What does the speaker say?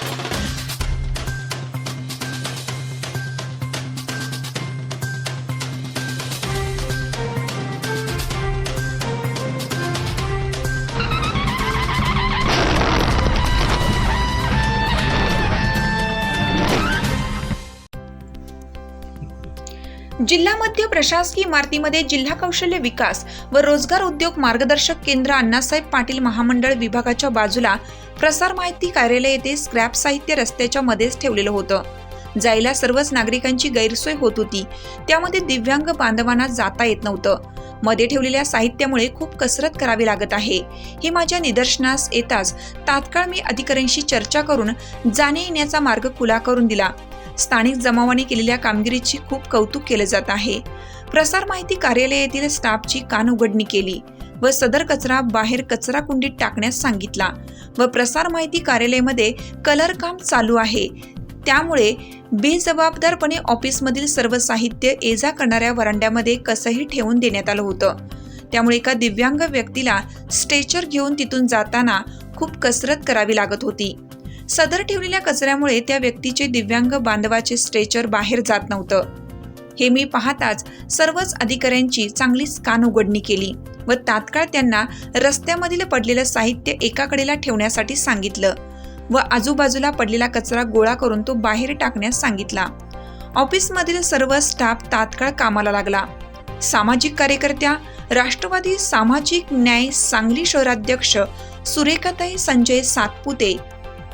Thank you. जिल्हा मध्य प्रशासकीय इमारतीमध्ये जिल्हा कौशल्य विकास व रोजगार उद्योग मार्गदर्शक केंद्र अण्णासाहेब पाटील महामंडळ विभागाच्या बाजूला प्रसार माहिती कार्यालय येथे स्क्रॅप साहित्य रस्त्याच्या मध्येच ठेवलेलं होतं. जायला सर्वच नागरिकांची गैरसोय होत होती. त्यामध्ये दिव्यांग बांधवांना जाता येत नव्हतं. मध्ये ठेवलेल्या साहित्यामुळे खूप कसरत करावी लागत आहे. हे माझ्या निदर्शनास येताच तात्काळ मी अधिकाऱ्यांशी चर्चा करून जाणे येण्याचा मार्ग खुला करून दिला. स्थानिक जमावाने केलेल्या कामगिरीची खूप कौतुक केले जात आहे. प्रसार माहिती कार्यालयातील स्टाफची कान उघडणी केली व सदर कचरा बाहेर कचरा कुंडीत टाकण्यास सांगितला व प्रसार माहिती कार्यालयामध्ये कलर काम चालू आहे. त्यामुळे बेजबाबदारपणे ऑफिसमधील सर्व साहित्य एजा करणाऱ्या वरांड्यामध्ये कसंही ठेवून देण्यात आलं होतं. त्यामुळे एका दिव्यांग व्यक्तीला स्ट्रेचर घेऊन तिथून जाताना खूप कसरत करावी लागत होती. सदर ठेवलेल्या कचऱ्यामुळे त्या व्यक्तीचे दिव्यांग बांधवाचे स्ट्रेचर बाहेर जात नव्हतं. हे मी पाहताच सर्वच अधिकाऱ्यांची चांगलीच कान उघडणी केली व तात्काळ त्यांना रस्त्यामधील पडलेलं साहित्य एका कडेला ठेवण्यासाठी सांगितलं व आजूबाजूला पडलेला कचरा गोळा करून तो बाहेर टाकण्यास सांगितला. ऑफिसमधील सर्व स्टाफ तात्काळ कामाला लागला. सामाजिक कार्यकर्त्या राष्ट्रवादी सामाजिक न्याय सांगली शहराध्यक्ष सुरेखाताई संजय सातपुते